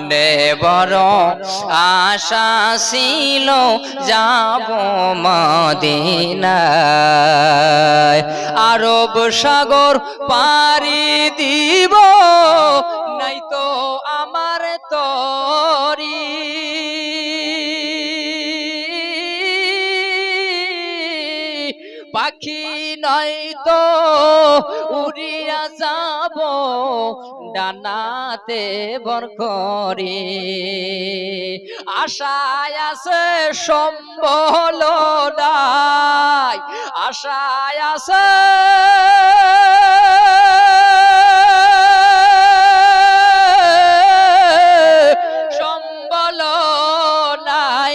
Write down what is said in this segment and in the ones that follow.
মনে বড় আশা ছিল যাব মদিনায়। আরব সাগর পারি দিব নাই তো আমার তরি পাখি নয় তো উড়িয়া যাব, ডানাতে বর করি আশায় আছে সম্বল নাই আশায় আছে সম্বল নাই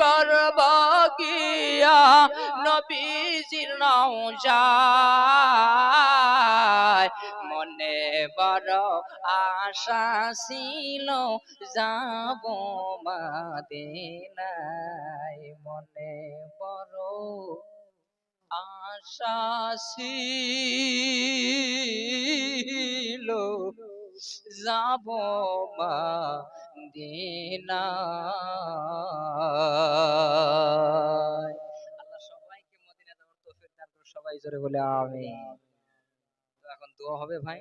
করব গিয়া নবীজির নৌজায় মনে বড় আশা ছিল, যাব মাদিনায়। মনে বড় আশা ছিল, যাব মদিনায়। সবাই জোরে বলে আমিন। তো এখন দোয়া হবে ভাই।